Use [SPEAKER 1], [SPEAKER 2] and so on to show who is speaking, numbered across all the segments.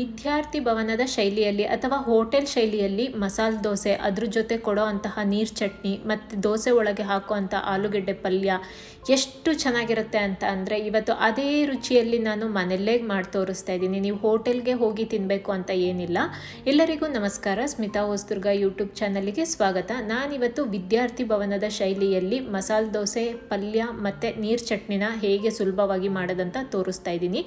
[SPEAKER 1] ವಿದ್ಯಾರ್ಥಿ ಭವನದ ಶೈಲಿಯಲ್ಲಿ ಅಥವಾ ಹೋಟೆಲ್ ಶೈಲಿಯಲ್ಲಿ ಮಸಾಲ ದೋಸೆ, ಅದ್ರ ಜೊತೆ ಕೊಡೋ ಅಂತಹ ನೀರು ಚಟ್ನಿ ಮತ್ತು ದೋಸೆ ಒಳಗೆ ಹಾಕುವಂಥ ಆಲೂಗೆಡ್ಡೆ ಪಲ್ಯ ಎಷ್ಟು ಚೆನ್ನಾಗಿರುತ್ತೆ ಅಂತ ಅಂದರೆ ಇವತ್ತು ಅದೇ ರುಚಿಯಲ್ಲಿ ನಾನು ಮನೆಯಲ್ಲೇ ಮಾಡಿ ತೋರಿಸ್ತಾ ಇದ್ದೀನಿ. ನೀವು ಹೋಟೆಲ್ಗೆ ಹೋಗಿ ತಿನ್ನಬೇಕು ಅಂತ ಏನಿಲ್ಲ. ಎಲ್ಲರಿಗೂ ನಮಸ್ಕಾರ. ಸ್ಮಿತಾ ಹೊಸದುರ್ಗ ಯೂಟ್ಯೂಬ್ ಚಾನಲ್ಗೆ ಸ್ವಾಗತ. ನಾನಿವತ್ತು ವಿದ್ಯಾರ್ಥಿ ಭವನದ ಶೈಲಿಯಲ್ಲಿ ಮಸಾಲ ದೋಸೆ, ಪಲ್ಯ ಮತ್ತು ನೀರು ಚಟ್ನಿನ ಹೇಗೆ ಸುಲಭವಾಗಿ ಮಾಡೋದಂತ ತೋರಿಸ್ತಾ ಇದ್ದೀನಿ.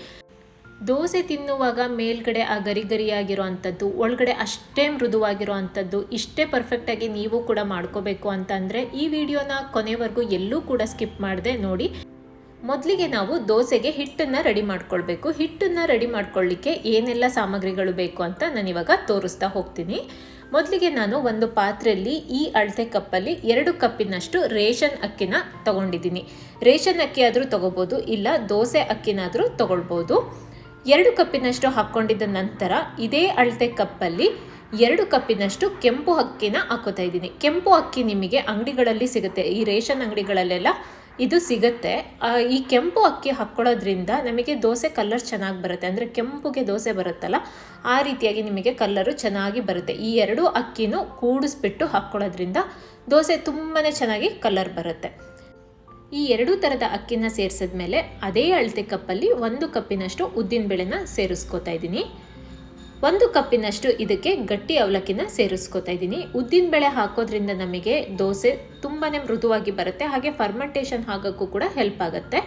[SPEAKER 1] ದೋಸೆ ತಿನ್ನುವಾಗ ಮೇಲ್ಗಡೆ ಆ ಗರಿ ಗರಿಯಾಗಿರೋ ಅಂಥದ್ದು ಒಳಗಡೆ ಅಷ್ಟೇ ಮೃದುವಾಗಿರೋ ಅಂಥದ್ದು ಇಷ್ಟೇ ಪರ್ಫೆಕ್ಟಾಗಿ ನೀವು ಕೂಡ ಮಾಡ್ಕೋಬೇಕು ಅಂತಂದರೆ ಈ ವಿಡಿಯೋನ ಕೊನೆವರೆಗೂ ಎಲ್ಲೂ ಕೂಡ ಸ್ಕಿಪ್ ಮಾಡದೆ ನೋಡಿ. ಮೊದಲಿಗೆ ನಾವು ದೋಸೆಗೆ ಹಿಟ್ಟನ್ನು ರೆಡಿ ಮಾಡ್ಕೊಳ್ಬೇಕು. ಹಿಟ್ಟನ್ನು ರೆಡಿ ಮಾಡ್ಕೊಳ್ಳಿಕ್ಕೆ ಏನೆಲ್ಲ ಸಾಮಗ್ರಿಗಳು ಬೇಕು ಅಂತ ನಾನು ಇವಾಗ ತೋರಿಸ್ತಾ ಹೋಗ್ತೀನಿ. ಮೊದಲಿಗೆ ನಾನು ಒಂದು ಪಾತ್ರೆಯಲ್ಲಿ ಈ ಅಳತೆ ಕಪ್ಪಲ್ಲಿ ಎರಡು ಕಪ್ಪಿನಷ್ಟು ರೇಷನ್ ಅಕ್ಕಿನ ತಗೊಂಡಿದ್ದೀನಿ. ರೇಷನ್ ಅಕ್ಕಿ ಆದರೂ ತಗೋಬೋದು, ಇಲ್ಲ ದೋಸೆ ಅಕ್ಕಿನಾದರೂ ತಗೊಳ್ಬೋದು. ಎರಡು ಕಪ್ಪಿನಷ್ಟು ಹಾಕ್ಕೊಂಡಿದ್ದ ನಂತರ ಇದೇ ಅಳತೆ ಕಪ್ಪಲ್ಲಿ ಎರಡು ಕಪ್ಪಿನಷ್ಟು ಕೆಂಪು ಅಕ್ಕಿನ ಹಾಕೋತಾ ಇದ್ದೀನಿ. ಕೆಂಪು ಅಕ್ಕಿ ನಿಮಗೆ ಅಂಗಡಿಗಳಲ್ಲಿ ಸಿಗುತ್ತೆ. ಈ ರೇಷನ್ ಅಂಗಡಿಗಳಲ್ಲೆಲ್ಲ ಇದು ಸಿಗುತ್ತೆ. ಈ ಕೆಂಪು ಅಕ್ಕಿ ಹಾಕ್ಕೊಳ್ಳೋದ್ರಿಂದ ನಮಗೆ ದೋಸೆ ಕಲರ್ ಚೆನ್ನಾಗಿ ಬರುತ್ತೆ. ಅಂದರೆ ಕೆಂಪುಗೆ ದೋಸೆ ಬರುತ್ತಲ್ಲ, ಆ ರೀತಿಯಾಗಿ ನಿಮಗೆ ಕಲ್ಲರು ಚೆನ್ನಾಗಿ ಬರುತ್ತೆ. ಈ ಎರಡು ಅಕ್ಕಿನೂ ಕೂಡಿಸ್ಬಿಟ್ಟು ಹಾಕ್ಕೊಳ್ಳೋದ್ರಿಂದ ದೋಸೆ ತುಂಬಾ ಚೆನ್ನಾಗಿ ಕಲರ್ ಬರುತ್ತೆ. ಈ ಎರಡೂ ಥರದ ಅಕ್ಕಿನ ಸೇರಿಸಿದ್ಮೇಲೆ ಅದೇ ಅಳತೆ ಕಪ್ಪಲ್ಲಿ ಒಂದು ಕಪ್ಪಿನಷ್ಟು ಉದ್ದಿನಬೇಳೆನ ಸೇರಿಸ್ಕೋತಾ ಇದ್ದೀನಿ. ಒಂದು ಕಪ್ಪಿನಷ್ಟು ಇದಕ್ಕೆ ಗಟ್ಟಿ ಅವಲಕ್ಕಿನ ಸೇರಿಸ್ಕೋತಾ ಇದ್ದೀನಿ. ಉದ್ದಿನಬೇಳೆ ಹಾಕೋದ್ರಿಂದ ನಮಗೆ ದೋಸೆ ತುಂಬಾ ಮೃದುವಾಗಿ ಬರುತ್ತೆ, ಹಾಗೆ ಫರ್ಮೆಂಟೇಷನ್ ಆಗೋಕ್ಕೂ ಕೂಡ ಹೆಲ್ಪ್ ಆಗುತ್ತೆ.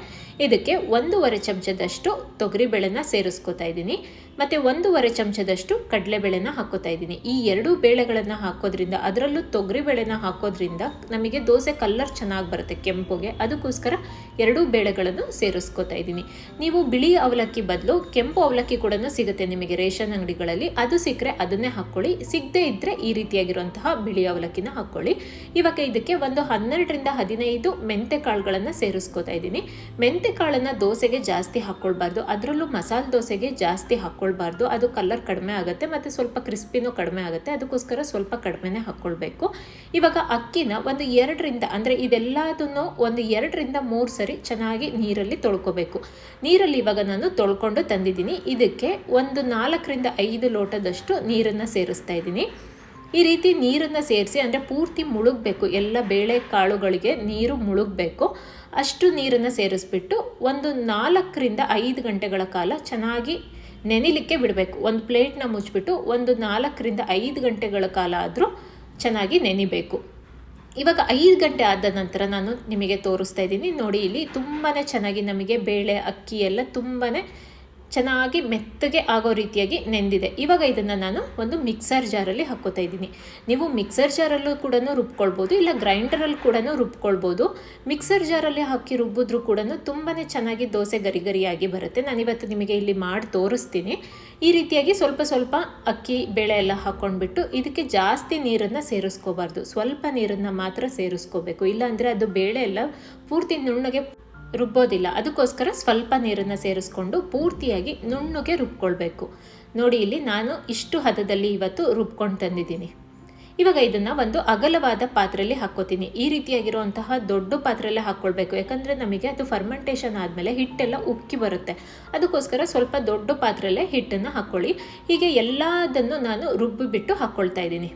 [SPEAKER 1] ಇದಕ್ಕೆ ಒಂದೂವರೆ ಚಮಚದಷ್ಟು ತೊಗರಿಬೇಳೆನ ಸೇರಿಸ್ಕೋತಾ ಇದ್ದೀನಿ. ಮತ್ತು ಒಂದೂವರೆ ಚಮಚದಷ್ಟು ಕಡಲೆಬೇಳೆನ ಹಾಕೋತಾ ಇದ್ದೀನಿ. ಈ ಎರಡೂ ಬೇಳೆಗಳನ್ನು ಹಾಕೋದ್ರಿಂದ, ಅದರಲ್ಲೂ ತೊಗರಿಬೇಳೆನ ಹಾಕೋದ್ರಿಂದ ನಮಗೆ ದೋಸೆ ಕಲ್ಲರ್ ಚೆನ್ನಾಗಿ ಬರುತ್ತೆ ಕೆಂಪುಗೆ. ಅದಕ್ಕೋಸ್ಕರ ಎರಡೂ ಬೇಳೆಗಳನ್ನು ಸೇರಿಸ್ಕೋತಾ ಇದ್ದೀನಿ. ನೀವು ಬಿಳಿ ಅವಲಕ್ಕಿ ಬದಲು ಕೆಂಪು ಅವಲಕ್ಕಿ ಕೂಡ ಸಿಗುತ್ತೆ ನಿಮಗೆ ರೇಷನ್ ಅಂಗಡಿಗಳಲ್ಲಿ. ಅದು ಸಿಕ್ಕರೆ ಅದನ್ನೇ ಹಾಕ್ಕೊಳ್ಳಿ ಸಿಗದೇ ಇದ್ದರೆ ಈ ರೀತಿಯಾಗಿರುವಂತಹ ಬಿಳಿ ಅವಲಕ್ಕಿನ ಹಾಕ್ಕೊಳ್ಳಿ ಇವಾಗ ಇದಕ್ಕೆ ಒಂದು ಹನ್ನೆರಡರಿಂದ ಹದಿನೈದು ಮೆಂತೆ ಕಾಳುಗಳನ್ನು ಸೇರಿಸ್ಕೋತಾ ಇದ್ದೀನಿ. ಮೆಂತೆ ಕಾಳನ್ನು ದೋಸೆಗೆ ಜಾಸ್ತಿ ಹಾಕ್ಕೊಳ್ಬಾರ್ದು ಅದರಲ್ಲೂ ಮಸಾಲೆ ದೋಸೆಗೆ ಜಾಸ್ತಿ ಹಾಕ್ಕೊಳ್ಬಾರ್ದು ಅದು ಕಲರ್ ಕಡಿಮೆ ಆಗುತ್ತೆ ಮತ್ತು ಸ್ವಲ್ಪ ಕ್ರಿಸ್ಪಿನೂ ಕಡಿಮೆ ಆಗುತ್ತೆ. ಅದಕ್ಕೋಸ್ಕರ ಸ್ವಲ್ಪ ಕಡಿಮೆನೇ ಹಾಕ್ಕೊಳ್ಬೇಕು ಇವಾಗ ಅಕ್ಕಿನ ಒಂದು ಎರಡರಿಂದ ಅಂದರೆ ಇದೆಲ್ಲದನ್ನು ಒಂದು ಎರಡರಿಂದ ಮೂರು ಸರಿ ಚೆನ್ನಾಗಿ ನೀರಲ್ಲಿ ತೊಳ್ಕೊಬೇಕು. ನೀರಲ್ಲಿ ಇವಾಗ ನಾನು ತೊಳ್ಕೊಂಡು ತಂದಿದ್ದೀನಿ. ಇದಕ್ಕೆ ಒಂದು ನಾಲ್ಕರಿಂದ ಐದು ಲೋಟದಷ್ಟು ನೀರನ್ನು ಸೇರಿಸ್ತಾ ಇದ್ದೀನಿ. ಈ ರೀತಿ ನೀರನ್ನು ಸೇರಿಸಿ ಅಂದರೆ ಪೂರ್ತಿ ಮುಳುಗಬೇಕು. ಎಲ್ಲ ಬೇಳೆ ಕಾಳುಗಳಿಗೆ ನೀರು ಮುಳುಗಬೇಕು. ಅಷ್ಟು ನೀರನ್ನು ಸೇರಿಸ್ಬಿಟ್ಟು ಒಂದು ನಾಲ್ಕರಿಂದ ಐದು ಗಂಟೆಗಳ ಕಾಲ ಚೆನ್ನಾಗಿ ನೆನಿಲಿಕ್ಕೆ ಬಿಡಬೇಕು. ಒಂದು ಪ್ಲೇಟ್ನ ಮುಚ್ಚಿಬಿಟ್ಟು ಒಂದು ನಾಲ್ಕರಿಂದ ಐದು ಗಂಟೆಗಳ ಕಾಲ ಆದರೂ ಚೆನ್ನಾಗಿ ನೆನಿಬೇಕು. ಇವಾಗ ಐದು ಗಂಟೆ ಆದ ನಂತರ ನಾನು ನಿಮಗೆ ತೋರಿಸ್ತಾ ಇದ್ದೀನಿ. ನೋಡಿ, ಇಲ್ಲಿ ತುಂಬಾ ಚೆನ್ನಾಗಿ ನಮಗೆ ಬೇಳೆ, ಅಕ್ಕಿ ಎಲ್ಲ ತುಂಬಾ ಚೆನ್ನಾಗಿ ಮೆತ್ತಗೆ ಆಗೋ ರೀತಿಯಾಗಿ ನೆಂದಿದೆ. ಇವಾಗ ಇದನ್ನು ನಾನು ಒಂದು ಮಿಕ್ಸರ್ ಜಾರಲ್ಲಿ ಹಾಕ್ಕೋತಾ ಇದ್ದೀನಿ. ನೀವು ಮಿಕ್ಸರ್ ಜಾರಲ್ಲೂ ಕೂಡ ರುಬ್ಕೊಳ್ಬೋದು, ಇಲ್ಲ ಗ್ರೈಂಡರಲ್ಲಿ ಕೂಡ ರುಬ್ಕೊಳ್ಬೋದು. ಮಿಕ್ಸರ್ ಜಾರಲ್ಲಿ ಹಾಕಿ ರುಬ್ಬಿದ್ರೂ ಕೂಡ ತುಂಬಾ ಚೆನ್ನಾಗಿ ದೋಸೆ ಗರಿ ಗರಿಯಾಗಿ ಬರುತ್ತೆ. ನಾನಿವತ್ತು ನಿಮಗೆ ಇಲ್ಲಿ ಮಾಡಿ ತೋರಿಸ್ತೀನಿ. ಈ ರೀತಿಯಾಗಿ ಸ್ವಲ್ಪ ಸ್ವಲ್ಪ ಅಕ್ಕಿ, ಬೇಳೆ ಎಲ್ಲ ಹಾಕ್ಕೊಂಡ್ಬಿಟ್ಟು ಇದಕ್ಕೆ ಜಾಸ್ತಿ ನೀರನ್ನು ಸೇರಿಸ್ಕೋಬಾರ್ದು. ಸ್ವಲ್ಪ ನೀರನ್ನು ಮಾತ್ರ ಸೇರಿಸ್ಕೋಬೇಕು. ಇಲ್ಲಾಂದರೆ ಅದು ಬೇಳೆ ಎಲ್ಲ ಪೂರ್ತಿ ನುಣ್ಣಗೆ ರುಬ್ಬೋದಿಲ್ಲ. ಅದಕ್ಕೋಸ್ಕರ ಸ್ವಲ್ಪ ನೀರನ್ನು ಸೇರಿಸ್ಕೊಂಡು ಪೂರ್ತಿಯಾಗಿ ನುಣ್ಣುಗೆ ರುಬ್ಕೊಳ್ಬೇಕು. ನೋಡಿ, ಇಲ್ಲಿ ನಾನು ಇಷ್ಟು ಹದದಲ್ಲಿ ಇವತ್ತು ರುಬ್ಕೊಂಡು ತಂದಿದ್ದೀನಿ. ಇವಾಗ ಇದನ್ನು ಒಂದು ಅಗಲವಾದ ಪಾತ್ರೆಯಲ್ಲಿ ಹಾಕ್ಕೋತೀನಿ. ಈ ರೀತಿಯಾಗಿರುವಂತಹ ದೊಡ್ಡ ಪಾತ್ರೆಯಲ್ಲೇ ಹಾಕ್ಕೊಳ್ಬೇಕು. ಯಾಕಂದರೆ ನಮಗೆ ಅದು ಫರ್ಮೆಂಟೇಷನ್ ಆದಮೇಲೆ ಹಿಟ್ಟೆಲ್ಲ ಉಕ್ಕಿ ಬರುತ್ತೆ. ಅದಕ್ಕೋಸ್ಕರ ಸ್ವಲ್ಪ ದೊಡ್ಡ ಪಾತ್ರೆಯಲ್ಲೇ ಹಿಟ್ಟನ್ನು ಹಾಕ್ಕೊಳ್ಳಿ. ಹೀಗೆ ಎಲ್ಲದನ್ನು ನಾನು ರುಬ್ಬಿಬಿಟ್ಟು ಹಾಕ್ಕೊಳ್ತಾ ಇದ್ದೀನಿ.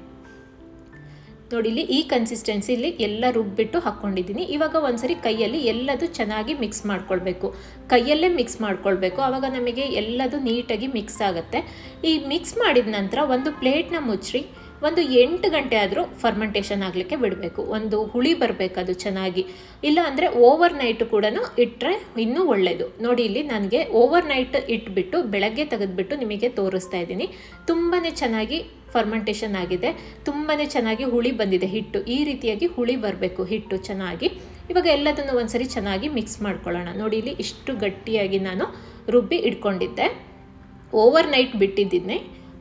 [SPEAKER 1] ನೋಡಿ ಇಲ್ಲಿ ಈ ಕನ್ಸಿಸ್ಟೆನ್ಸಿಲಿ ಎಲ್ಲ ರುಬ್ಬಿಟ್ಟು ಹಾಕ್ಕೊಂಡಿದ್ದೀನಿ ಇವಾಗ ಒಂದ್ಸರಿ ಕೈಯಲ್ಲಿ ಎಲ್ಲದು ಚೆನ್ನಾಗಿ ಮಿಕ್ಸ್ ಮಾಡ್ಕೊಳ್ಬೇಕು. ಕೈಯಲ್ಲೇ ಮಿಕ್ಸ್ ಮಾಡ್ಕೊಳ್ಬೇಕು. ಆವಾಗ ನಮಗೆ ಎಲ್ಲದು ನೀಟಾಗಿ ಮಿಕ್ಸ್ ಆಗುತ್ತೆ. ಈ ಮಿಕ್ಸ್ ಮಾಡಿದ ನಂತರ ಒಂದು ಪ್ಲೇಟ್ನ ಮುಚ್ಚಿ ಒಂದು ಎಂಟು ಗಂಟೆ ಆದರೂ ಫರ್ಮೆಂಟೇಷನ್ ಆಗಲಿಕ್ಕೆ ಬಿಡಬೇಕು. ಒಂದು ಹುಳಿ ಬರಬೇಕು ಅದು ಚೆನ್ನಾಗಿ. ಇಲ್ಲ ಅಂದರೆ ಓವರ್ ನೈಟ್ ಕೂಡ ಇಟ್ಟರೆ ಇನ್ನೂ ಒಳ್ಳೆಯದು ನೋಡಿ ಇಲ್ಲಿ ನನಗೆ ಓವರ್ ನೈಟ್ ಇಟ್ಬಿಟ್ಟು ಬೆಳಗ್ಗೆ ತೆಗೆದುಬಿಟ್ಟು ನಿಮಗೆ ತೋರಿಸ್ತಾ ಇದ್ದೀನಿ. ತುಂಬಾ ಚೆನ್ನಾಗಿ ಫರ್ಮೆಂಟೇಷನ್ ಆಗಿದೆ. ತುಂಬಾ ಚೆನ್ನಾಗಿ ಹುಳಿ ಬಂದಿದೆ ಹಿಟ್ಟು. ಈ ರೀತಿಯಾಗಿ ಹುಳಿ ಬರಬೇಕು ಹಿಟ್ಟು ಚೆನ್ನಾಗಿ. ಇವಾಗ ಎಲ್ಲದನ್ನು ಒಂದ್ಸರಿ ಚೆನ್ನಾಗಿ ಮಿಕ್ಸ್ ಮಾಡ್ಕೊಳ್ಳೋಣ. ನೋಡಿ, ಇಲ್ಲಿ ಇಷ್ಟು ಗಟ್ಟಿಯಾಗಿ ನಾನು ರುಬ್ಬಿ ಇಟ್ಕೊಂಡಿದ್ದೆ. ಓವರ್ ನೈಟ್ ಬಿಟ್ಟಿದ್ದೀನಿ.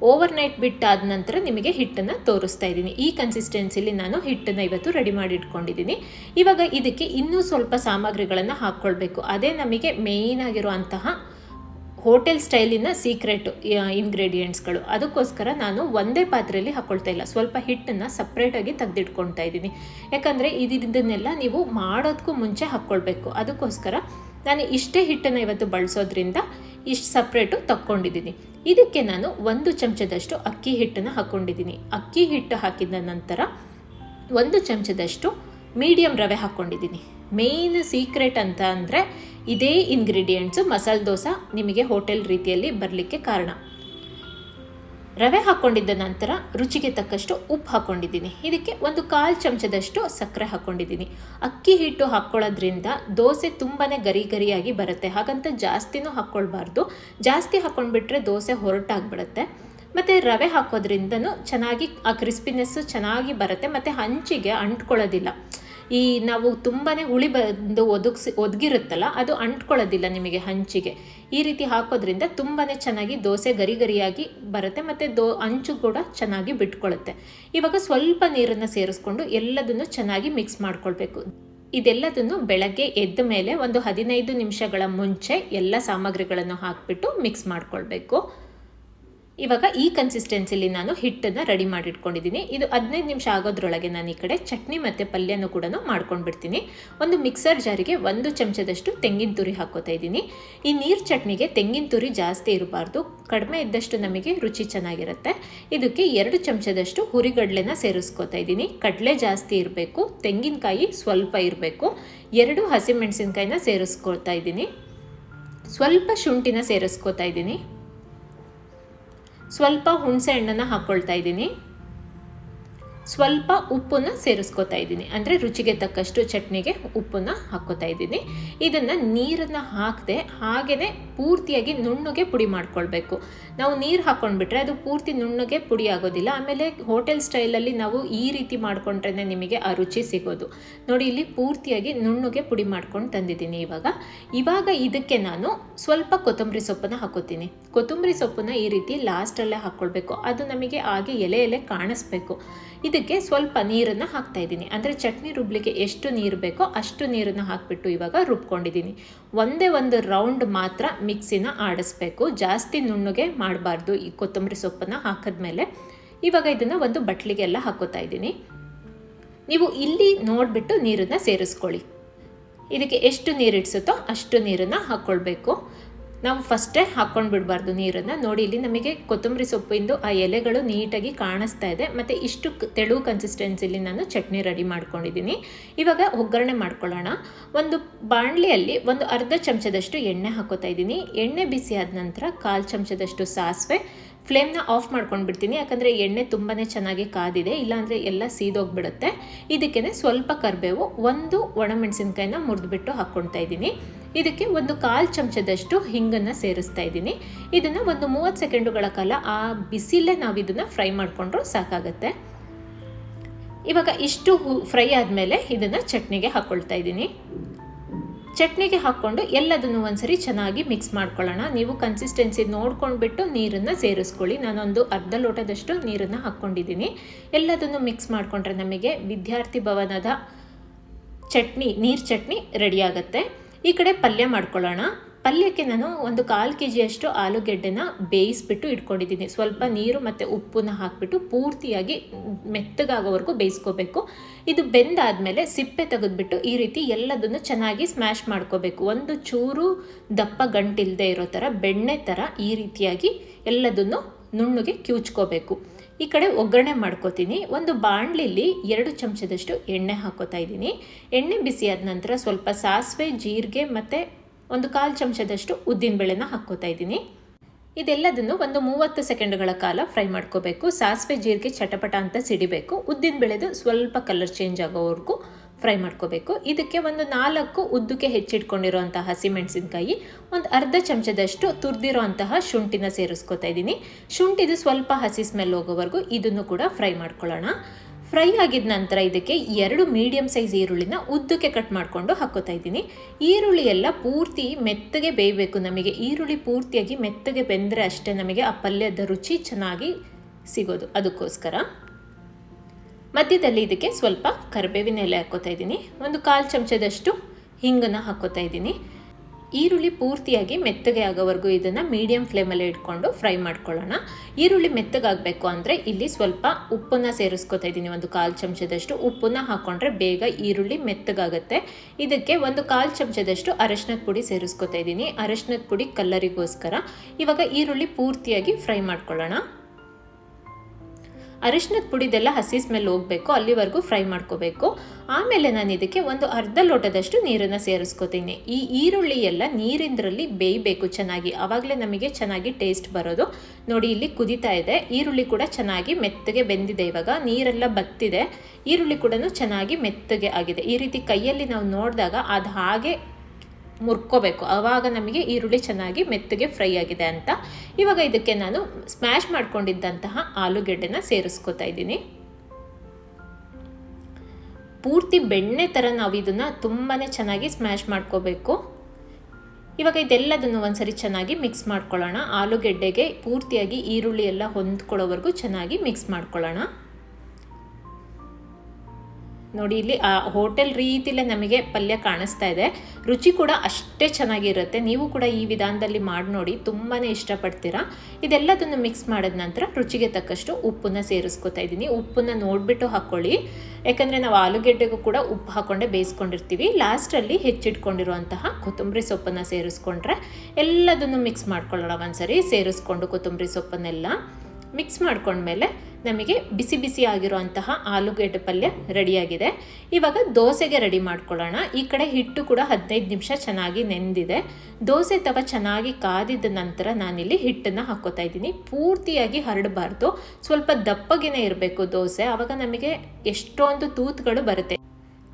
[SPEAKER 1] ಓವರ್ ನೈಟ್ ಬಿಟ್ಟಾದ ನಂತರ ನಿಮಗೆ ಹಿಟ್ಟನ್ನು ತೋರಿಸ್ತಾ ಇದ್ದೀನಿ. ಈ ಕನ್ಸಿಸ್ಟೆನ್ಸಿಲಿ ನಾನು ಹಿಟ್ಟನ್ನು ಇವತ್ತು ರೆಡಿ ಮಾಡಿ ಇಟ್ಕೊಂಡಿದ್ದೀನಿ. ಇವಾಗ ಇದಕ್ಕೆ ಇನ್ನೂ ಸ್ವಲ್ಪ ಸಾಮಗ್ರಿಗಳನ್ನು ಹಾಕ್ಕೊಳ್ಬೇಕು. ಅದೇ ನಮಗೆ ಮೇಯ್ನ್ ಆಗಿರುವಂತಹ ಹೋಟೆಲ್ ಸ್ಟೈಲಿನ ಸೀಕ್ರೆಟ್ ಇಂಗ್ರೀಡಿಯೆಂಟ್ಸ್ಗಳು. ಅದಕ್ಕೋಸ್ಕರ ನಾನು ಒಂದೇ ಪಾತ್ರೆಯಲ್ಲಿ ಹಾಕ್ಕೊಳ್ತಾ ಇಲ್ಲ. ಸ್ವಲ್ಪ ಹಿಟ್ಟನ್ನು ಸಪ್ರೇಟಾಗಿ ತೆಗೆದಿಟ್ಕೊಳ್ತಾ ಇದ್ದೀನಿ. ಯಾಕಂದರೆ ಇದನ್ನೆಲ್ಲ ನೀವು ಮಾಡೋದಕ್ಕೂ ಮುಂಚೆ ಹಾಕ್ಕೊಳ್ಬೇಕು ಅದಕ್ಕೋಸ್ಕರ ನಾನು ಇಷ್ಟೇ ಹಿಟ್ಟನ್ನು ಇವತ್ತು ಬಳಸೋದ್ರಿಂದ ಇಷ್ಟು ಸಪ್ರೇಟು ತಕ್ಕೊಂಡಿದ್ದೀನಿ. ಇದಕ್ಕೆ ನಾನು ಒಂದು ಚಮಚದಷ್ಟು ಅಕ್ಕಿ ಹಿಟ್ಟನ್ನು ಹಾಕ್ಕೊಂಡಿದ್ದೀನಿ ಅಕ್ಕಿ ಹಿಟ್ಟು ಹಾಕಿದ ನಂತರ ಒಂದು ಚಮಚದಷ್ಟು ಮೀಡಿಯಮ್ ರವೆ ಹಾಕ್ಕೊಂಡಿದ್ದೀನಿ ಮೇಯ್ನ್ ಸೀಕ್ರೆಟ್ ಅಂತ ಅಂದರೆ ಇದೇ ಇಂಗ್ರೀಡಿಯೆಂಟ್ಸು ಮಸಾಲೆ ದೋಸೆ ನಿಮಗೆ ಹೋಟೆಲ್ ರೀತಿಯಲ್ಲಿ ಬರಲಿಕ್ಕೆ ಕಾರಣ. ರವೆ ಹಾಕ್ಕೊಂಡಿದ್ದ ನಂತರ ರುಚಿಗೆ ತಕ್ಕಷ್ಟು ಉಪ್ಪು ಹಾಕ್ಕೊಂಡಿದ್ದೀನಿ ಇದಕ್ಕೆ ಒಂದು ಕಾಲು ಚಮಚದಷ್ಟು ಸಕ್ಕರೆ ಹಾಕ್ಕೊಂಡಿದ್ದೀನಿ ಅಕ್ಕಿ ಹಿಟ್ಟು ಹಾಕ್ಕೊಳ್ಳೋದ್ರಿಂದ ದೋಸೆ ತುಂಬಾ ಗರಿ ಗರಿಯಾಗಿ ಬರುತ್ತೆ. ಹಾಗಂತ ಜಾಸ್ತಿನೂ ಹಾಕ್ಕೊಳ್ಬಾರ್ದು. ಜಾಸ್ತಿ ಹಾಕ್ಕೊಂಡ್ಬಿಟ್ರೆ ದೋಸೆ ಹೊರಟಾಗ್ಬಿಡುತ್ತೆ. ಮತ್ತು ರವೆ ಹಾಕೋದ್ರಿಂದನೂ ಚೆನ್ನಾಗಿ, ಆ ಕ್ರಿಸ್ಪಿನೆಸ್ಸು ಚೆನ್ನಾಗಿ ಬರುತ್ತೆ. ಮತ್ತು ಹಂಚಿಗೆ ಅಂಟ್ಕೊಳ್ಳೋದಿಲ್ಲ. ಈ ನಾವು ತುಂಬಾ ಹುಳಿ ಬಂದು ಒದಗಿಸಿ, ಒದಗಿರುತ್ತಲ್ಲ, ಅದು ಅಂಟ್ಕೊಳ್ಳೋದಿಲ್ಲ ನಿಮಗೆ ಹಂಚಿಗೆ. ಈ ರೀತಿ ಹಾಕೋದ್ರಿಂದ ತುಂಬಾ ಚೆನ್ನಾಗಿ ದೋಸೆ ಗರಿ ಗರಿಯಾಗಿ ಬರುತ್ತೆ, ಮತ್ತು ದೋ, ಅಂಚು ಕೂಡ ಚೆನ್ನಾಗಿ ಬಿಟ್ಕೊಳ್ಳುತ್ತೆ ಇವಾಗ ಸ್ವಲ್ಪ ನೀರನ್ನು ಸೇರಿಸ್ಕೊಂಡು ಎಲ್ಲದನ್ನು ಚೆನ್ನಾಗಿ ಮಿಕ್ಸ್ ಮಾಡ್ಕೊಳ್ಬೇಕು. ಇದೆಲ್ಲದನ್ನು ಬೆಳಗ್ಗೆ ಎದ್ದ ಮೇಲೆ ಒಂದು ಹದಿನೈದು ನಿಮಿಷಗಳ ಮುಂಚೆ ಎಲ್ಲ ಸಾಮಗ್ರಿಗಳನ್ನು ಹಾಕಿಬಿಟ್ಟು ಮಿಕ್ಸ್ ಮಾಡ್ಕೊಳ್ಬೇಕು. ಇವಾಗ ಈ ಕನ್ಸಿಸ್ಟೆನ್ಸಿಲಿ ನಾನು ಹಿಟ್ಟನ್ನು ರೆಡಿ ಮಾಡಿಟ್ಕೊಂಡಿದ್ದೀನಿ. ಇದು ಹದಿನೈದು ನಿಮಿಷ ಆಗೋದ್ರೊಳಗೆ ನಾನು ಈ ಕಡೆ ಚಟ್ನಿ ಮತ್ತು ಪಲ್ಯನೂ ಕೂಡ ಮಾಡ್ಕೊಂಡು ಬಿಡ್ತೀನಿ ಒಂದು ಮಿಕ್ಸರ್ ಜಾರಿಗೆ ಒಂದು ಚಮಚದಷ್ಟು ತೆಂಗಿನ ತುರಿ ಹಾಕೋತಾ ಇದ್ದೀನಿ. ಈ ನೀರು ಚಟ್ನಿಗೆ ತೆಂಗಿನ ತುರಿ ಜಾಸ್ತಿ ಇರಬಾರ್ದು. ಕಡಿಮೆ ಇದ್ದಷ್ಟು ನಮಗೆ ರುಚಿ ಚೆನ್ನಾಗಿರುತ್ತೆ. ಇದಕ್ಕೆ ಎರಡು ಚಮಚದಷ್ಟು ಹುರಿಗಡಲೆನ ಸೇರಿಸ್ಕೋತಾ ಇದ್ದೀನಿ. ಕಡಲೆ ಜಾಸ್ತಿ ಇರಬೇಕು. ತೆಂಗಿನಕಾಯಿ ಸ್ವಲ್ಪ ಇರಬೇಕು. ಎರಡು ಹಸಿಮೆಣಸಿನ್ಕಾಯಿನ ಸೇರಿಸ್ಕೊಳ್ತಾ ಇದ್ದೀನಿ. ಸ್ವಲ್ಪ ಶುಂಠಿನ ಸೇರಿಸ್ಕೋತಾ ಇದ್ದೀನಿ. ಸ್ವಲ್ಪ ಹುಣಸೆ ಹಣ್ಣನ್ನು ಹಾಕ್ಕೊಳ್ತಾ ಇದ್ದೀನಿ. ಸ್ವಲ್ಪ ಉಪ್ಪನ್ನು ಸೇರಿಸ್ಕೊತಾ ಇದ್ದೀನಿ. ಅಂದರೆ ರುಚಿಗೆ ತಕ್ಕಷ್ಟು ಚಟ್ನಿಗೆ ಉಪ್ಪನ್ನು ಹಾಕ್ಕೋತಾ ಇದ್ದೀನಿ. ಇದನ್ನು ನೀರನ್ನು ಹಾಕದೆ ಹಾಗೇ ಪೂರ್ತಿಯಾಗಿ ನುಣ್ಣಗೆ ಪುಡಿ ಮಾಡ್ಕೊಳ್ಬೇಕು. ನಾವು ನೀರು ಹಾಕ್ಕೊಂಡ್ಬಿಟ್ರೆ ಅದು ಪೂರ್ತಿ ನುಣ್ಣಗೆ ಪುಡಿ ಆಗೋದಿಲ್ಲ. ಆಮೇಲೆ ಹೋಟೆಲ್ ಸ್ಟೈಲಲ್ಲಿ ನಾವು ಈ ರೀತಿ ಮಾಡಿಕೊಂಡ್ರೆ ನಿಮಗೆ ಆ ರುಚಿ ಸಿಗೋದು. ನೋಡಿ, ಇಲ್ಲಿ ಪೂರ್ತಿಯಾಗಿ ನುಣ್ಣಗೆ ಪುಡಿ ಮಾಡ್ಕೊಂಡು ತಂದಿದ್ದೀನಿ ಇವಾಗ. ಇವಾಗ ಇದಕ್ಕೆ ನಾನು ಸ್ವಲ್ಪ ಕೊತ್ತಂಬರಿ ಸೊಪ್ಪನ್ನು ಹಾಕೋತೀನಿ. ಕೊತ್ತಂಬರಿ ಸೊಪ್ಪನ್ನು ಈ ರೀತಿ ಲಾಸ್ಟಲ್ಲೇ ಹಾಕ್ಕೊಳ್ಬೇಕು. ಅದು ನಮಗೆ ಹಾಗೆ ಎಲೆ ಎಲೆ ಕಾಣಿಸ್ಬೇಕು. ಇದಕ್ಕೆ ಸ್ವಲ್ಪ ನೀರನ್ನು ಹಾಕ್ತಾ ಇದ್ದೀನಿ. ಅಂದರೆ ಚಟ್ನಿ ರುಬ್ಲಿಕ್ಕೆ ಎಷ್ಟು ನೀರು ಬೇಕೋ ಅಷ್ಟು ನೀರನ್ನು ಹಾಕಿಬಿಟ್ಟು ಇವಾಗ ರುಬ್ಕೊಂಡಿದ್ದೀನಿ. ಒಂದೇ ಒಂದು ರೌಂಡ್ ಮಾತ್ರ ಮಿಕ್ಸಿನ ಆಡಿಸ್ಬೇಕು. ಜಾಸ್ತಿ ನುಣ್ಣಗೆ ಮಾಡಬಾರ್ದು ಈ ಕೊತ್ತಂಬರಿ ಸೊಪ್ಪನ್ನು ಹಾಕಿದ್ಮೇಲೆ. ಇವಾಗ ಇದನ್ನು ಒಂದು ಬಟ್ಲಿಗೆಲ್ಲ ಹಾಕೋತಾ ಇದ್ದೀನಿ. ನೀವು ಇಲ್ಲಿ ನೋಡಿಬಿಟ್ಟು ನೀರನ್ನು ಸೇರಿಸ್ಕೊಳ್ಳಿ. ಇದಕ್ಕೆ ಎಷ್ಟು ನೀರು ಇಡಿಸುತ್ತೋ ಅಷ್ಟು ನೀರನ್ನು ಹಾಕ್ಕೊಳ್ಬೇಕು ನಾವು ಫಸ್ಟೇ ಹಾಕ್ಕೊಂಡು ಬಿಡಬಾರ್ದು ನೀರನ್ನು. ನೋಡಿ, ಇಲ್ಲಿ ನಮಗೆ ಕೊತ್ತಂಬರಿ ಸೊಪ್ಪಿಂದು ಆ ಎಲೆಗಳು ನೀಟಾಗಿ ಕಾಣಿಸ್ತಾ ಇದೆ. ಮತ್ತು ಇಷ್ಟು ತೆಳು ಕನ್ಸಿಸ್ಟೆನ್ಸಿಲಿ ನಾನು ಚಟ್ನಿ ರೆಡಿ ಮಾಡ್ಕೊಂಡಿದ್ದೀನಿ. ಇವಾಗ ಒಗ್ಗರಣೆ ಮಾಡ್ಕೊಳ್ಳೋಣ. ಒಂದು ಬಾಣಲಿಯಲ್ಲಿ ಒಂದು ಅರ್ಧ ಚಮಚದಷ್ಟು ಎಣ್ಣೆ ಹಾಕೋತಾ ಇದ್ದೀನಿ. ಎಣ್ಣೆ ಬಿಸಿ ಆದ ನಂತರ ಕಾಲು ಚಮಚದಷ್ಟು ಸಾಸಿವೆ ಫ್ಲೇಮ್ನ ಆಫ್ ಮಾಡ್ಕೊಂಡು ಬಿಡ್ತೀನಿ ಯಾಕಂದರೆ ಎಣ್ಣೆ ತುಂಬಾ ಚೆನ್ನಾಗಿ ಕಾದಿದೆ. ಇಲ್ಲಾಂದರೆ ಎಲ್ಲ ಸೀದೋಗ್ಬಿಡುತ್ತೆ. ಇದಕ್ಕೆ ಸ್ವಲ್ಪ ಕರಿಬೇವು, ಒಂದು ಒಣಮೆಣಸಿನ್ಕಾಯಿನ ಮುರಿದ್ಬಿಟ್ಟು ಹಾಕ್ಕೊಳ್ತಾ ಇದ್ದೀನಿ. ಇದಕ್ಕೆ ಒಂದು ಕಾಲು ಚಮಚದಷ್ಟು ಹಿಂಗನ್ನು ಸೇರಿಸ್ತಾ ಇದ್ದೀನಿ. ಇದನ್ನು ಒಂದು ಮೂವತ್ತು ಸೆಕೆಂಡುಗಳ ಕಾಲ ಆ ಬಿಸಿಲೇ ನಾವು ಇದನ್ನು ಫ್ರೈ ಮಾಡಿಕೊಂಡ್ರೂ ಸಾಕಾಗತ್ತೆ. ಇವಾಗ ಇಷ್ಟು ಫ್ರೈ ಆದಮೇಲೆ ಇದನ್ನು ಚಟ್ನಿಗೆ ಹಾಕ್ಕೊಳ್ತಾ ಇದ್ದೀನಿ. ಚಟ್ನಿಗೆ ಹಾಕ್ಕೊಂಡು ಎಲ್ಲದನ್ನು ಒಂದ್ಸರಿ ಚೆನ್ನಾಗಿ ಮಿಕ್ಸ್ ಮಾಡ್ಕೊಳ್ಳೋಣ. ನೀವು ಕನ್ಸಿಸ್ಟೆನ್ಸಿ ನೋಡ್ಕೊಂಡ್ಬಿಟ್ಟು ನೀರನ್ನು ಸೇರಿಸ್ಕೊಳ್ಳಿ. ನಾನೊಂದು ಅರ್ಧ ಲೋಟದಷ್ಟು ನೀರನ್ನು ಹಾಕ್ಕೊಂಡಿದ್ದೀನಿ. ಎಲ್ಲದನ್ನು ಮಿಕ್ಸ್ ಮಾಡಿಕೊಂಡ್ರೆ ನಮಗೆ ವಿದ್ಯಾರ್ಥಿ ಭವನದ ಚಟ್ನಿ, ನೀರು ಚಟ್ನಿ ರೆಡಿ ಆಗುತ್ತೆ. ಈ ಕಡೆ ಪಲ್ಯ ಮಾಡ್ಕೊಳ್ಳೋಣ. ಪಲ್ಯಕ್ಕೆ ನಾನು ಒಂದು ಕಾಲು ಕೆ ಜಿಯಷ್ಟು ಆಲೂಗೆಡ್ಡೆನ ಬೇಯಿಸ್ಬಿಟ್ಟು ಇಟ್ಕೊಂಡಿದ್ದೀನಿ. ಸ್ವಲ್ಪ ನೀರು ಮತ್ತು ಉಪ್ಪನ್ನ ಹಾಕಿಬಿಟ್ಟು ಪೂರ್ತಿಯಾಗಿ ಮೆತ್ತಗಾಗೋವರೆಗೂ ಬೇಯಿಸ್ಕೋಬೇಕು. ಇದು ಬೆಂದಾದಮೇಲೆ ಸಿಪ್ಪೆ ತೆಗೆದ್ಬಿಟ್ಟು ಈ ರೀತಿ ಎಲ್ಲದನ್ನು ಚೆನ್ನಾಗಿ ಸ್ಮ್ಯಾಶ್ ಮಾಡ್ಕೋಬೇಕು. ಒಂದು ಚೂರು ದಪ್ಪ ಗಂಟಿಲ್ಲದೆ ಇರೋ ಥರ, ಬೆಣ್ಣೆ ಥರ ಈ ರೀತಿಯಾಗಿ ಎಲ್ಲದನ್ನು ನುಣ್ಣಗೆ ಕ್ಯೂಚ್ಕೋಬೇಕು. ಈ ಕಡೆ ಒಗ್ಗರಣೆ ಮಾಡ್ಕೋತೀನಿ. ಒಂದು ಬಾಣಲಿಲಿ ಎರಡು ಚಮಚದಷ್ಟು ಎಣ್ಣೆ ಹಾಕೋತಾ ಇದ್ದೀನಿ. ಎಣ್ಣೆ ಬಿಸಿ ಆದ ನಂತರ ಸ್ವಲ್ಪ ಸಾಸಿವೆ, ಜೀರಿಗೆ ಮತ್ತು ಒಂದು ಕಾಲು ಚಮಚದಷ್ಟು ಉದ್ದಿನಬೇಳೆನ ಹಾಕ್ಕೋತಾ ಇದ್ದೀನಿ. ಇದೆಲ್ಲದನ್ನು ಒಂದು ಮೂವತ್ತು ಸೆಕೆಂಡ್ಗಳ ಕಾಲ ಫ್ರೈ ಮಾಡ್ಕೋಬೇಕು. ಸಾಸಿವೆ ಜೀರಿಗೆ ಚಟಪಟ ಅಂತ ಸಿಡಿಬೇಕು. ಉದ್ದಿನಬೇಳೆದು ಸ್ವಲ್ಪ ಕಲರ್ ಚೇಂಜ್ ಆಗೋವರೆಗೂ ಫ್ರೈ ಮಾಡ್ಕೋಬೇಕು. ಇದಕ್ಕೆ ಒಂದು ನಾಲ್ಕು ಉದ್ದಕ್ಕೆ ಹೆಚ್ಚಿಟ್ಕೊಂಡಿರೋಂತಹ ಹಸಿಮೆಣಸಿನ್ಕಾಯಿ, ಒಂದು ಅರ್ಧ ಚಮಚದಷ್ಟು ತುರಿದಿರೋ ಅಂತಹ ಶುಂಠಿನ ಸೇರಿಸ್ಕೊತಾ ಇದ್ದೀನಿ. ಶುಂಠಿದು ಸ್ವಲ್ಪ ಹಸಿ ಸ್ಮೆಲ್ ಹೋಗೋವರೆಗೂ ಇದನ್ನು ಕೂಡ ಫ್ರೈ ಮಾಡ್ಕೊಳ್ಳೋಣ. ಫ್ರೈ ಆಗಿದ ನಂತರ ಇದಕ್ಕೆ ಎರಡು ಮೀಡಿಯಂ ಸೈಜ್ ಈರುಳ್ಳಿನ ಉದ್ದಕ್ಕೆ ಕಟ್ ಮಾಡಿಕೊಂಡು ಹಾಕೋತಾ ಇದ್ದೀನಿ. ಈರುಳ್ಳಿ ಎಲ್ಲ ಪೂರ್ತಿ ಮೆತ್ತಗೆ ಬೇಯಬೇಕು. ನಮಗೆ ಈರುಳ್ಳಿ ಪೂರ್ತಿಯಾಗಿ ಮೆತ್ತಗೆ ಬೆಂದರೆ ಅಷ್ಟೇ ನಮಗೆ ಆ ಪಲ್ಯದ ರುಚಿ ಚೆನ್ನಾಗಿ ಸಿಗೋದು. ಅದಕ್ಕೋಸ್ಕರ ಮಧ್ಯದಲ್ಲಿ ಇದಕ್ಕೆ ಸ್ವಲ್ಪ ಕರಿಬೇವಿನ ಎಲೆ ಹಾಕೋತಾ ಇದ್ದೀನಿ. ಒಂದು ಕಾಲು ಚಮಚದಷ್ಟು ಹಿಂಗನ್ನು ಹಾಕೋತಾ ಇದ್ದೀನಿ. ಈರುಳ್ಳಿ ಪೂರ್ತಿಯಾಗಿ ಮೆತ್ತಗೆ ಆಗೋವರೆಗೂ ಇದನ್ನು ಮೀಡಿಯಂ ಫ್ಲೇಮಲ್ಲಿ ಇಟ್ಕೊಂಡು ಫ್ರೈ ಮಾಡ್ಕೊಳ್ಳೋಣ. ಈರುಳ್ಳಿ ಮೆತ್ತಗಾಗಬೇಕು ಅಂದರೆ ಇಲ್ಲಿ ಸ್ವಲ್ಪ ಉಪ್ಪನ್ನು ಸೇರಿಸ್ಕೊತಾ ಇದ್ದೀನಿ. ಒಂದು ಕಾಲು ಚಮಚದಷ್ಟು ಉಪ್ಪನ್ನು ಹಾಕ್ಕೊಂಡ್ರೆ ಬೇಗ ಈರುಳ್ಳಿ ಮೆತ್ತಗಾಗುತ್ತೆ. ಇದಕ್ಕೆ ಒಂದು ಕಾಲು ಚಮಚದಷ್ಟು ಅರಶಿನದ ಪುಡಿ ಸೇರಿಸ್ಕೊತಾ ಇದ್ದೀನಿ. ಅರಶಿನದ ಪುಡಿ ಕಲ್ಲರಿಗೋಸ್ಕರ ಇವಾಗ ಈರುಳ್ಳಿ ಪೂರ್ತಿಯಾಗಿ ಫ್ರೈ ಮಾಡ್ಕೊಳ್ಳೋಣ. ಅರಿಶಿನದ ಪುಡಿದೆಲ್ಲ ಹಸಿ ಸ್ಮೆಲ್ ಹೋಗಬೇಕು, ಅಲ್ಲಿವರೆಗೂ ಫ್ರೈ ಮಾಡ್ಕೋಬೇಕು. ಆಮೇಲೆ ನಾನು ಇದಕ್ಕೆ ಒಂದು ಅರ್ಧ ಲೋಟದಷ್ಟು ನೀರನ್ನು ಸೇರಿಸ್ಕೋತೀನಿ. ಈ ಈರುಳ್ಳಿ ಎಲ್ಲ ನೀರಿಂದ್ರಲ್ಲಿ ಬೇಯಬೇಕು ಚೆನ್ನಾಗಿ. ಆವಾಗಲೇ ನಮಗೆ ಚೆನ್ನಾಗಿ ಟೇಸ್ಟ್ ಬರೋದು. ನೋಡಿ, ಇಲ್ಲಿ ಕುದಿತಾ ಇದೆ. ಈರುಳ್ಳಿ ಕೂಡ ಚೆನ್ನಾಗಿ ಮೆತ್ತಗೆ ಬೆಂದಿದೆ ಇವಾಗ. ನೀರೆಲ್ಲ ಬತ್ತಿದೆ. ಈರುಳ್ಳಿ ಕೂಡ ಚೆನ್ನಾಗಿ ಮೆತ್ತಗೆ ಆಗಿದೆ. ಈ ರೀತಿ ಕೈಯಲ್ಲಿ ನಾವು ನೋಡಿದಾಗ ಅದು ಹಾಗೆ ಮುರ್ಕೋಬೇಕು. ಆವಾಗ ನಮಗೆ ಈರುಳ್ಳಿ ಚೆನ್ನಾಗಿ ಮೆತ್ತಗೆ ಫ್ರೈ ಆಗಿದೆ ಅಂತ. ಇವಾಗ ಇದಕ್ಕೆ ನಾನು ಸ್ಮ್ಯಾಶ್ ಮಾಡ್ಕೊಂಡಿದ್ದಂತಹ ಆಲೂಗೆಡ್ಡೆನ ಸೇರಿಸ್ಕೊತಾ ಇದ್ದೀನಿ. ಪೂರ್ತಿ ಬೆಣ್ಣೆ ಥರ ನಾವು ಇದನ್ನು ತುಂಬಾ ಚೆನ್ನಾಗಿ ಸ್ಮ್ಯಾಶ್ ಮಾಡ್ಕೋಬೇಕು. ಇವಾಗ ಇದೆಲ್ಲದನ್ನು ಒಂದ್ಸರಿ ಚೆನ್ನಾಗಿ ಮಿಕ್ಸ್ ಮಾಡ್ಕೊಳ್ಳೋಣ. ಆಲೂಗೆಡ್ಡೆಗೆ ಪೂರ್ತಿಯಾಗಿ ಈರುಳ್ಳಿ ಎಲ್ಲ ಹೊಂದ್ಕೊಳ್ಳೋವರೆಗೂ ಚೆನ್ನಾಗಿ ಮಿಕ್ಸ್ ಮಾಡ್ಕೊಳ್ಳೋಣ. ನೋಡಿ, ಇಲ್ಲಿ, ಆ, ಹೋಟೆಲ್ ರೀತಿಲೇ ನಮಗೆ ಪಲ್ಯ ಕಾಣಿಸ್ತಾ ಇದೆ. ರುಚಿ ಕೂಡ ಅಷ್ಟೇ ಚೆನ್ನಾಗಿರುತ್ತೆ. ನೀವು ಕೂಡ ಈ ವಿಧಾನದಲ್ಲಿ ಮಾಡಿ ನೋಡಿ ತುಂಬಾ ಇಷ್ಟಪಡ್ತೀರಾ. ಇದೆಲ್ಲದನ್ನು ಮಿಕ್ಸ್ ಮಾಡಿದ ನಂತರ ರುಚಿಗೆ ತಕ್ಕಷ್ಟು ಉಪ್ಪನ್ನ ಸೇರಿಸ್ಕೊತಾ ಇದ್ದೀನಿ. ಉಪ್ಪನ್ನು ನೋಡಿಬಿಟ್ಟು ಹಾಕ್ಕೊಳ್ಳಿ ಯಾಕಂದರೆ ನಾವು ಆಲೂಗೆಡ್ಡೆಗೂ ಕೂಡ ಉಪ್ಪು ಹಾಕ್ಕೊಂಡೇ ಬೇಯಿಸ್ಕೊಂಡಿರ್ತೀವಿ. ಲಾಸ್ಟಲ್ಲಿ ಹೆಚ್ಚಿಟ್ಕೊಂಡಿರುವಂತಹ ಕೊತ್ತಂಬರಿ ಸೊಪ್ಪನ್ನು ಸೇರಿಸ್ಕೊಂಡ್ರೆ ಎಲ್ಲದನ್ನು ಮಿಕ್ಸ್ ಮಾಡ್ಕೊಳ್ಳೋಣ ಒಂದ್ಸರಿ. ಸೇರಿಸ್ಕೊಂಡು ಕೊತ್ತಂಬರಿ ಸೊಪ್ಪನ್ನೆಲ್ಲ ಮಿಕ್ಸ್ ಮಾಡ್ಕೊಂಡ್ಮೇಲೆ ನಮಗೆ ಬಿಸಿ ಬಿಸಿ ಆಗಿರುವಂತಹ ಆಲೂಗೆಡ್ಡೆ ಪಲ್ಯ ರೆಡಿಯಾಗಿದೆ. ಇವಾಗ ದೋಸೆಗೆ ರೆಡಿ ಮಾಡ್ಕೊಳ್ಳೋಣ. ಈ ಕಡೆ ಹಿಟ್ಟು ಕೂಡ ಹದಿನೈದು ನಿಮಿಷ ಚೆನ್ನಾಗಿ ನೆಂದಿದೆ. ದೋಸೆ ತವ ಚೆನ್ನಾಗಿ ಕಾದಿದ್ದ ನಂತರ ನಾನಿಲ್ಲಿ ಹಿಟ್ಟನ್ನು ಹಾಕೋತಾ ಇದ್ದೀನಿ. ಪೂರ್ತಿಯಾಗಿ ಹರಡಬಾರ್ದು. ಸ್ವಲ್ಪ ದಪ್ಪಗಿನೇ ಇರಬೇಕು ದೋಸೆ. ಆವಾಗ ನಮಗೆ ಎಷ್ಟೊಂದು ತೂತುಗಳು ಬರುತ್ತೆ.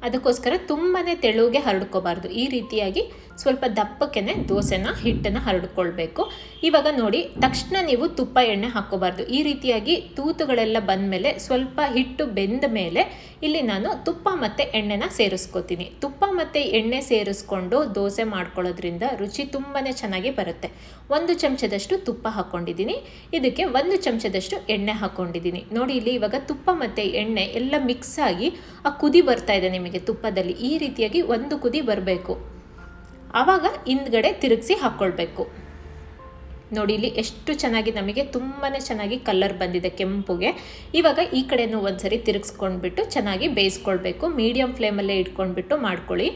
[SPEAKER 1] ಅದಕ್ಕೋಸ್ಕರ ತುಂಬಾ ತೆಳುಗೆ ಹರಡ್ಕೋಬಾರ್ದು. ಈ ರೀತಿಯಾಗಿ ಸ್ವಲ್ಪ ದಪ್ಪಕ್ಕೆ ದೋಸೆನ, ಹಿಟ್ಟನ್ನು ಹರಡ್ಕೊಳ್ಬೇಕು. ಇವಾಗ ನೋಡಿ, ತಕ್ಷಣ ನೀವು ತುಪ್ಪ ಎಣ್ಣೆ ಹಾಕೋಬಾರ್ದು ಈ ರೀತಿಯಾಗಿ ತೂತುಗಳೆಲ್ಲ ಬಂದ ಮೇಲೆ ಸ್ವಲ್ಪ ಹಿಟ್ಟು ಬೆಂದ ಮೇಲೆ ಇಲ್ಲಿ ನಾನು ತುಪ್ಪ ಮತ್ತು ಎಣ್ಣೆನ ಸೇರಿಸ್ಕೋತೀನಿ. ತುಪ್ಪ ಮತ್ತು ಎಣ್ಣೆ ಸೇರಿಸ್ಕೊಂಡು ದೋಸೆ ಮಾಡ್ಕೊಳ್ಳೋದ್ರಿಂದ ರುಚಿ ತುಂಬಾ ಚೆನ್ನಾಗಿ ಬರುತ್ತೆ. ಒಂದು ಚಮಚದಷ್ಟು ತುಪ್ಪ ಹಾಕ್ಕೊಂಡಿದ್ದೀನಿ. ಇದಕ್ಕೆ ಒಂದು ಚಮಚದಷ್ಟು ಎಣ್ಣೆ ಹಾಕ್ಕೊಂಡಿದ್ದೀನಿ. ನೋಡಿ, ಇಲ್ಲಿ ಇವಾಗ ತುಪ್ಪ ಮತ್ತು ಎಣ್ಣೆ ಎಲ್ಲ ಮಿಕ್ಸ್ ಆಗಿ ಆ ಕುದಿ ಬರ್ತಾ ಇದೆ ನಿಮಗೆ. ತುಪ್ಪದಲ್ಲಿ ಈ ರೀತಿಯಾಗಿ ಒಂದು ಕುದಿ ಬರಬೇಕು. ಆವಾಗ ಹಿಂದ್ಗಡೆ ತಿರುಗಿಸಿ ಹಾಕ್ಕೊಳ್ಬೇಕು. ನೋಡಿ, ಇಲ್ಲಿ ಎಷ್ಟು ಚೆನ್ನಾಗಿ ನಮಗೆ ತುಂಬಾ ಚೆನ್ನಾಗಿ ಕಲರ್ ಬಂದಿದೆ ಕೆಂಪುಗೆ. ಇವಾಗ ಈ ಕಡೆನೂ ಒಂದ್ಸರಿ ತಿರುಗಿಸ್ಕೊಂಡ್ಬಿಟ್ಟು ಚೆನ್ನಾಗಿ ಬೇಯಿಸ್ಕೊಳ್ಬೇಕು. ಮೀಡಿಯಂ ಫ್ಲೇಮಲ್ಲೇ ಇಟ್ಕೊಂಡ್ಬಿಟ್ಟು ಮಾಡ್ಕೊಳ್ಳಿ.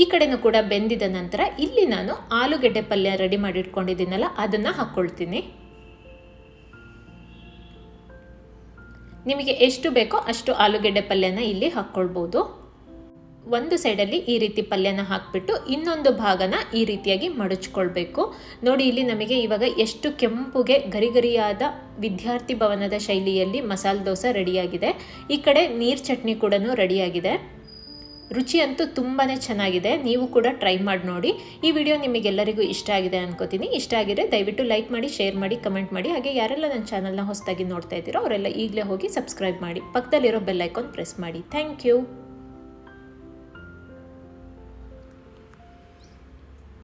[SPEAKER 1] ಈ ಕಡೆನೂ ಕೂಡ ಬೆಂದಿದ ನಂತರ ಇಲ್ಲಿ ನಾನು ಆಲೂಗೆಡ್ಡೆ ಪಲ್ಯ ರೆಡಿ ಮಾಡಿ ಇಟ್ಕೊಂಡಿದ್ದೀನಲ್ಲ, ಅದನ್ನು ಹಾಕ್ಕೊಳ್ತೀನಿ. ನಿಮಗೆ ಎಷ್ಟು ಬೇಕೋ ಅಷ್ಟು ಆಲೂಗೆಡ್ಡೆ ಪಲ್ಯನ ಇಲ್ಲಿ ಹಾಕ್ಕೊಳ್ಬೋದು. ಒಂದು ಸೈಡಲ್ಲಿ ಈ ರೀತಿ ಪಲ್ಯನ ಹಾಕಿಬಿಟ್ಟು ಇನ್ನೊಂದು ಭಾಗನ ಈ ರೀತಿಯಾಗಿ ಮಡಚ್ಕೊಳ್ಬೇಕು. ನೋಡಿ, ಇಲ್ಲಿ ನಮಗೆ ಇವಾಗ ಎಷ್ಟು ಕೆಂಪುಗೆ ಗರಿಗರಿಯಾದ ವಿದ್ಯಾರ್ಥಿ ಭವನದ ಶೈಲಿಯಲ್ಲಿ ಮಸಾಲೆ ದೋಸೆ ರೆಡಿಯಾಗಿದೆ. ಈ ಕಡೆ ನೀರು ಚಟ್ನಿ ಕೂಡ ರೆಡಿಯಾಗಿದೆ. ರುಚಿ ಅಂತೂ ತುಂಬಾ ಚೆನ್ನಾಗಿದೆ. ನೀವು ಕೂಡ ಟ್ರೈ ಮಾಡಿ ನೋಡಿ. ಈ ವಿಡಿಯೋ ನಿಮಗೆಲ್ಲರಿಗೂ ಇಷ್ಟ ಆಗಿದೆ ಅನ್ಕೋತೀನಿ. ಇಷ್ಟ ಆಗಿದೆ ದಯವಿಟ್ಟು ಲೈಕ್ ಮಾಡಿ, ಶೇರ್ ಮಾಡಿ, ಕಮೆಂಟ್ ಮಾಡಿ. ಹಾಗೆ ಯಾರೆಲ್ಲ ನನ್ನ ಚಾನಲ್ನ ಹೊಸದಾಗಿ ನೋಡ್ತಾ ಇದ್ದೀರೋ ಅವರೆಲ್ಲ ಈಗಲೇ ಹೋಗಿ ಸಬ್ಸ್ಕ್ರೈಬ್ ಮಾಡಿ. ಪಕ್ಕದಲ್ಲಿರೋ ಬೆಲ್ ಐಕಾನ್ ಪ್ರೆಸ್ ಮಾಡಿ. Thank you.